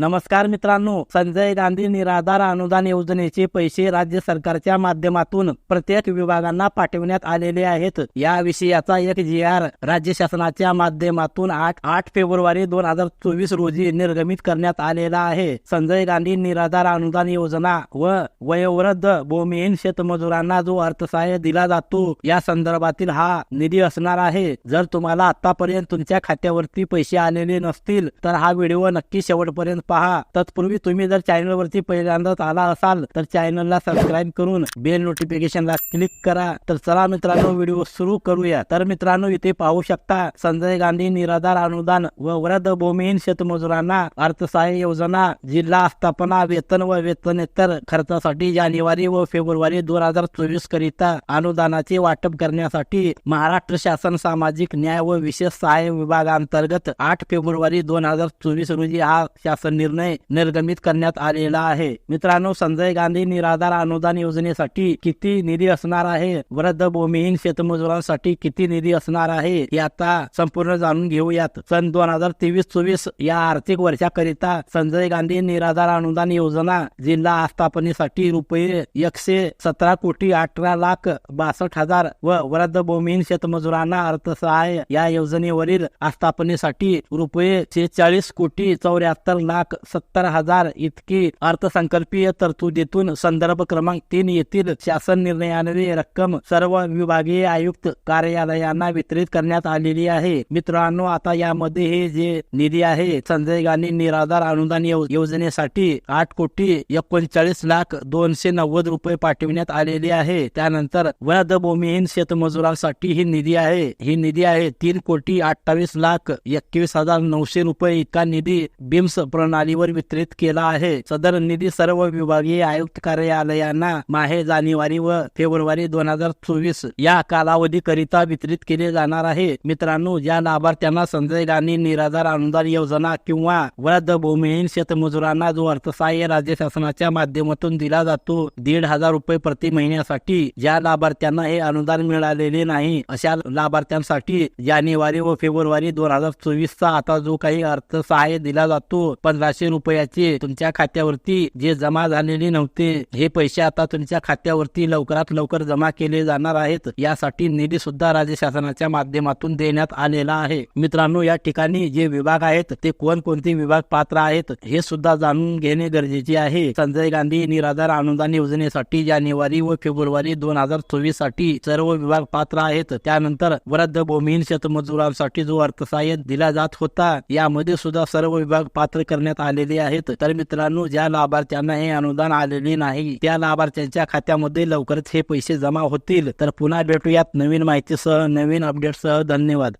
नमस्कार मित्रांनो संजय गांधी निराधार अनुदान योजनेचे पैसे राज्य सरकारच्या माध्यमातून प्रत्येक विभागांना पाठवण्यात आलेले आहेत. या विषयाचा एक जी आर राज्य शासनाच्या माध्यमातून आठ आठ फेब्रुवारी दोन हजार चोवीस रोजी निर्गमित करण्यात आलेला आहे. संजय गांधी निराधार अनुदान योजना व वयोवृद्ध भूमिहीन शेतमजुरांना जो अर्थसहाय्य दिला जातो या संदर्भातील हा निधी असणार आहे. जर तुम्हाला आतापर्यंत तुमच्या खात्यावरती पैसे आलेले नसतील तर हा व्हिडिओ नक्की शेवटपर्यंत पहा. तत्पूर्वी तुम्ही जर चॅनलवरती पहिल्यांदाच आला असाल तर चॅनलला सबस्क्राईब करून बेल नोटिफिकेशनला क्लिक करा. तर चला मित्रांनो व्हिडिओ सुरू करूया. तर मित्रांनो इथे पाहू शकता संजय गांधी निराधार अनुदान व वृद्ध भूमिहीन शेतमजुरांना अर्थसहाय्य योजना जिल्हा आस्थापना वेतन व वेतनेतर खर्चासाठी जानेवारी व फेब्रुवारी दोन हजार चोवीस करिता अनुदानाचे वाटप करण्यासाठी महाराष्ट्र शासन सामाजिक न्याय व विशेष सहाय्य विभागांतर्गत आठ फेब्रुवारी दोन हजार चोवीस रोजी हा शासन निर्णय निर्गमित करण्यात आलेला आहे. मित्रांनो संजय गांधी निराधार अनुदान योजनेसाठी किती निधी असणार आहे? वृद्ध भूमिहीन शेतमजुरांसाठी किती निधी असणार आहे? याचा संपूर्ण जाणून घेऊयात. सन दोन हजार तेवीस चोवीस या आर्थिक वर्षाकरिता संजय गांधी निराधार अनुदान योजना जिल्हा आस्थापनेसाठी रुपये एकशे सतरा कोटी अठरा लाख बासष्ट हजार व वृद्ध भूमिहीन शेतमजुरांना अर्थसहाय्य या योजनेवरील आस्थापनेसाठी रुपये शेहेचाळीस कोटी चौऱ्याहत्तर लाख सत्तर हजार इतकी अर्थसंकल्पीय तरतुदीतून संदर्भ क्रमांक तीन येथील शासन निर्णयाने रक्कम सर्व विभागीय आयुक्त कार्यालयांना वितरित करण्यात आलेली आहे. मित्रांनो आता यामध्ये हे जे निधी आहे संजय गांधी निराधार अनुदान योजनेसाठी आठ कोटी एकोणचाळीस लाख दोनशे नव्वद रुपये पाठविण्यात आलेले आहे. त्यानंतर वृद्ध भूमिहीन शेतमजुरांसाठी ही निधी आहे. ही निधी आहे तीन कोटी अठ्ठावीस लाख एकवीस हजार नऊशे रुपये इतका निधी बिम्स प्रणालीवर वितरित केला आहे. सदर निधी सर्व विभागीय आयुक्त कार्यालयांना माहे जानेवारी व फेब्रुवारी दोन हजार चोवीस या कालावधी करिता वितरित केले जाणार आहे. मित्रांनो ज्या लाभार्थ्यांना संजय गांधी निराधार अनुदान योजना किंवा वृद्ध भूमिहीन शेतमजुरांना जो अर्थसहाय्य राज्य शासनाच्या माध्यमातून दिला जातो दीड हजार रुपये प्रति महिन्यासाठी ज्या लाभार्थ्यांना हे अनुदान मिळालेले नाही अशा लाभार्थ्यांसाठी जानेवारी व फेब्रुवारी दोन हजार चोवीस चा आता जो काही अर्थसहाय्य दिला जातो पंधराशे रुपयाचे तुमच्या खात्यावरती जे जमा झालेले नव्हते हे पैसे आता तुमच्या खात्यावरती लवकरात लवकर जमा केले जाणार आहेत. यासाठी निधी सुद्धा राज्य शासनाच्या माध्यमातून देण्यात आलेला आहे. मित्रांनो या ठिकाणी जे विभाग आहेत ते कोणकोणते विभाग पात्र आहेत हे सुद्धा जाणून घेणे गरजेचे आहे. संजय गांधी निराधार अनुदान योजनेसाठी जानेवारी व फेब्रुवारी दोन हजार चोवीससाठी सर्व विभाग पात्र आहेत. त्यानंतर वृद्ध भूमिहीन शेतमजुरांसाठी जो अर्थसहाय्य दिला जात होता यामध्ये सुद्धा सर्व विभाग पात्र करण्यात आलेले आहेत. तर मित्रांनो ज्या लाभार्थ्यांना हे अनुदान आलेले नाही त्या लाभार्थ्यांच्या खात्यामध्ये लवकरच हे पैसे जमा होतील. तर पुन्हा भेटूयात नवीन माहितीसह नवीन अपडेटसह धन्यवाद.